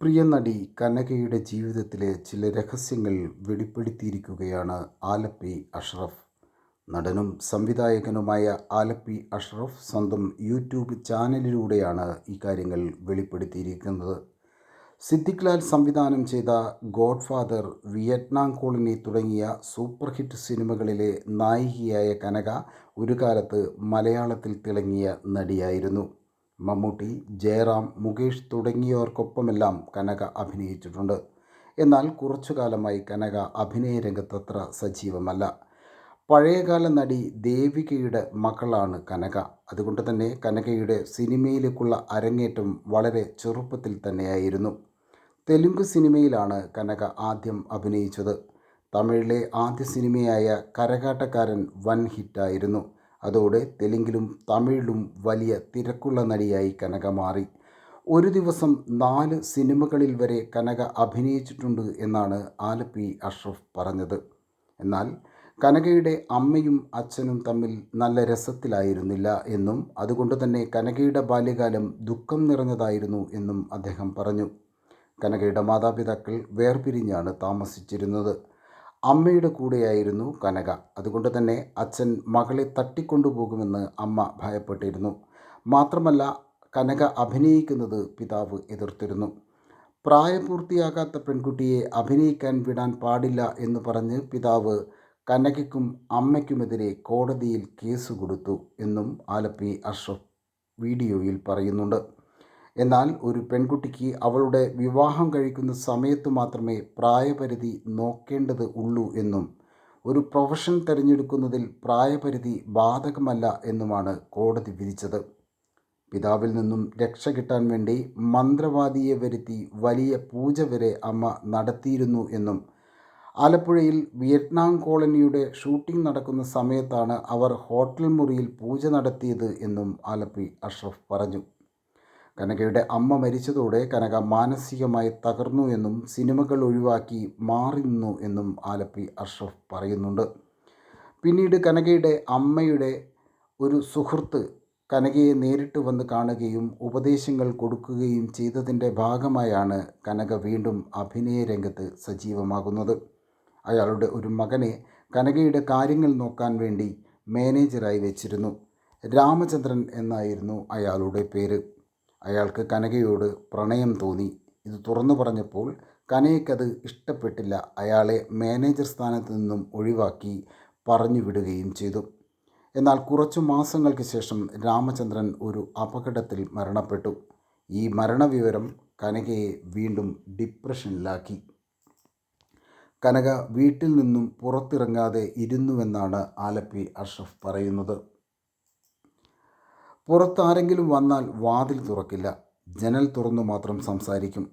പ്രിയ നടി കനകയുടെ ജീവിതത്തിലെ ചില രഹസ്യങ്ങൾ വെളിപ്പെടുത്തിയിരിക്കുകയാണ് ആലപ്പി അഷ്റഫ്. നടനും സംവിധായകനുമായ ആലപ്പി അഷ്റഫ് സ്വന്തം യൂട്യൂബ് ചാനലിലൂടെയാണ് ഇക്കാര്യങ്ങൾ വെളിപ്പെടുത്തിയിരിക്കുന്നത്. സിദ്ദിഖ് ലാൽ സംവിധാനം ചെയ്ത ഗോഡ് ഫാദർ വിയറ്റ്നാം കോളനി തുടങ്ങിയ സൂപ്പർ ഹിറ്റ് സിനിമകളിലെ നായികയായ കനക ഒരു കാലത്ത് മലയാളത്തിൽ തിളങ്ങിയ നടിയായിരുന്നു. മമ്മൂട്ടി ജയറാം മുകേഷ് തുടങ്ങിയവർക്കൊപ്പമെല്ലാം കനക അഭിനയിച്ചിട്ടുണ്ട്. എന്നാൽ കുറച്ചു കാലമായി കനക അഭിനയ രംഗത്തത്ര സജീവമല്ല. പഴയകാല നടി ദേവികയുടെ മകളാണ് കനക. അതുകൊണ്ട് തന്നെ കനകയുടെ സിനിമയിലേക്കുള്ള അരങ്ങേറ്റം വളരെ ചെറുപ്പത്തിൽ തന്നെയായിരുന്നു. തെലുങ്ക് സിനിമയിലാണ് കനക ആദ്യം അഭിനയിച്ചത്. തമിഴിലെ ആദ്യ സിനിമയായ കരകാട്ടക്കാരൻ വൻ ഹിറ്റായിരുന്നു. അതോടെ തെലുങ്കിലും തമിഴിലും വലിയ തിരക്കുള്ള നടിയായി കനക മാറി. ഒരു ദിവസം നാല് സിനിമകളിൽ വരെ കനക അഭിനയിച്ചിട്ടുണ്ട് എന്നാണ് ആലപ്പി അഷ്റഫ് പറഞ്ഞത്. എന്നാൽ കനകയുടെ അമ്മയും അച്ഛനും തമ്മിൽ നല്ല രസത്തിലായിരുന്നില്ല എന്നും അതുകൊണ്ട് തന്നെ കനകയുടെ ബാല്യകാലം ദുഃഖം നിറഞ്ഞതായിരുന്നു എന്നും അദ്ദേഹം പറഞ്ഞു. കനകയുടെ മാതാപിതാക്കൾ വേർപിരിഞ്ഞാണ് താമസിച്ചിരുന്നത്. അമ്മയുടെ കൂടെയായിരുന്നു കനക. അതുകൊണ്ട് തന്നെ അച്ഛൻ മകളെ തട്ടിക്കൊണ്ടുപോകുമെന്ന് അമ്മ ഭയപ്പെട്ടിരുന്നു. മാത്രമല്ല കനക അഭിനയിക്കുന്നത് പിതാവ് എതിർത്തിരുന്നു. പ്രായപൂർത്തിയാകാത്ത പെൺകുട്ടിയെ അഭിനയിക്കാൻ വിടാൻ പാടില്ല എന്ന് പറഞ്ഞ് പിതാവ് കനകയ്ക്കും അമ്മയ്ക്കുമെതിരെ കോടതിയിൽ കേസ് കൊടുത്തു എന്നും ആലപ്പി അഷ്റഫ് വീഡിയോയിൽ പറയുന്നുണ്ട്. എന്നാൽ ഒരു പെൺകുട്ടിക്ക് അവളുടെ വിവാഹം കഴിക്കുന്ന സമയത്ത് മാത്രമേ പ്രായപരിധി നോക്കേണ്ടത് ഉള്ളൂ എന്നും ഒരു പ്രൊഫഷൻ തിരഞ്ഞെടുക്കുന്നതിൽ പ്രായപരിധി ബാധകമല്ല എന്നുമാണ് കോടതി വിധിച്ചത്. പിതാവിൽ നിന്നും രക്ഷ കിട്ടാൻ വേണ്ടി മന്ത്രവാദിയെ വരുത്തി വലിയ പൂജ വരെ അമ്മ നടത്തിയിരുന്നു എന്നും ആലപ്പുഴയിൽ വിയറ്റ്നാം കോളനിയുടെ ഷൂട്ടിംഗ് നടക്കുന്ന സമയത്താണ് അവർ ഹോട്ടൽ മുറിയിൽ പൂജ നടത്തിയത് എന്നും ആലപ്പി അഷ്റഫ് പറഞ്ഞു. കനകയുടെ അമ്മ മരിച്ചതോടെ കനക മാനസികമായി തകർന്നു എന്നും സിനിമകൾ ഒഴിവാക്കി മാറി നിന്നു എന്നും ആലപ്പി അഷ്റഫ് പറയുന്നുണ്ട്. പിന്നീട് കനകയുടെ അമ്മയുടെ ഒരു സുഹൃത്ത് കനകയെ നേരിട്ട് വന്ന് കാണുകയും ഉപദേശങ്ങൾ കൊടുക്കുകയും ചെയ്തതിന്റെ ഭാഗമായാണ് കനക വീണ്ടും അഭിനയ രംഗത്ത് സജീവമാകുന്നത്. അയാളുടെ ഒരു മകനെ കനകയുടെ കാര്യങ്ങൾ നോക്കാൻ വേണ്ടി മാനേജറായി വെച്ചിരുന്നു. രാമചന്ദ്രൻ എന്നായിരുന്നു അയാളുടെ പേര്. അയാൾക്ക് കനകയോട് പ്രണയം തോന്നി. ഇത് തുറന്നു പറഞ്ഞപ്പോൾ കനയ്ക്കത് ഇഷ്ടപ്പെട്ടില്ല. അയാളെ മാനേജർ സ്ഥാനത്ത് നിന്നും ഒഴിവാക്കി പറഞ്ഞു വിടുകയും ചെയ്തു. എന്നാൽ കുറച്ചു മാസങ്ങൾക്ക് ശേഷം രാമചന്ദ്രൻ ഒരു അപകടത്തിൽ മരണപ്പെട്ടു. ഈ മരണവിവരം കനകയെ വീണ്ടും ഡിപ്രഷനിലാക്കി. കനക വീട്ടിൽ നിന്നും പുറത്തിറങ്ങാതെ ഇരുന്നുവെന്നാണ് ആലപ്പി അഷ്റഫ് പറയുന്നത്. പുറത്താരെങ്കിലും വന്നാൽ വാതിൽ തുറക്കില്ല. ജനൽ തുറന്നു മാത്രം സംസാരിക്കും.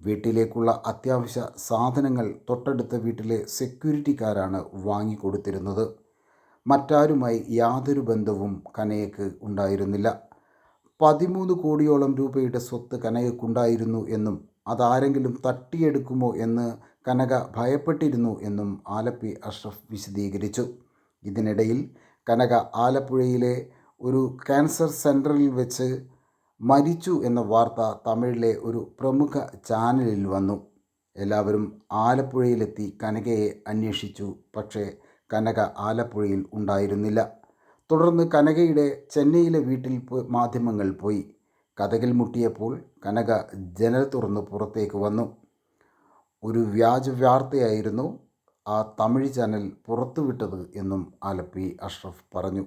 വീട്ടിലേക്കുള്ള അത്യാവശ്യ സാധനങ്ങൾ തൊട്ടടുത്ത വീട്ടിലെ സെക്യൂരിറ്റിക്കാരാണ് വാങ്ങിക്കൊടുത്തിരുന്നത്. മറ്റാരുമായി യാതൊരു ബന്ധവും കനയക്ക് ഉണ്ടായിരുന്നില്ല. പതിമൂന്ന് കോടിയോളം രൂപയുടെ സ്വത്ത് കനകക്കുണ്ടായിരുന്നു എന്നും അതാരെങ്കിലും തട്ടിയെടുക്കുമോ എന്ന് കനക ഭയപ്പെട്ടിരുന്നു എന്നും ആലപ്പി അഷ്റഫ് വിശദീകരിച്ചു. ഇതിനിടയിൽ കനക ആലപ്പുഴയിലെ ഒരു ക്യാൻസർ സെന്ററിൽ വെച്ച് മരിച്ചു എന്ന വാർത്ത തമിഴിലെ ഒരു പ്രമുഖ ചാനലിൽ വന്നു. എല്ലാവരും ആലപ്പുഴയിലെത്തി കനകയെ അന്വേഷിച്ചു. പക്ഷേ കനക ആലപ്പുഴയിൽ ഉണ്ടായിരുന്നില്ല. തുടർന്ന് കനകയുടെ ചെന്നൈയിലെ വീട്ടിൽ മാധ്യമങ്ങൾ പോയി. കഥകിൽ മുട്ടിയപ്പോൾ കനക ജനൽ തുറന്ന് പുറത്തേക്ക് വന്നു. ഒരു വ്യാജ വാർത്തയായിരുന്നു ആ തമിഴ് ചാനൽ പുറത്തുവിട്ടത് എന്നും ആലപ്പി അഷ്റഫ് പറഞ്ഞു.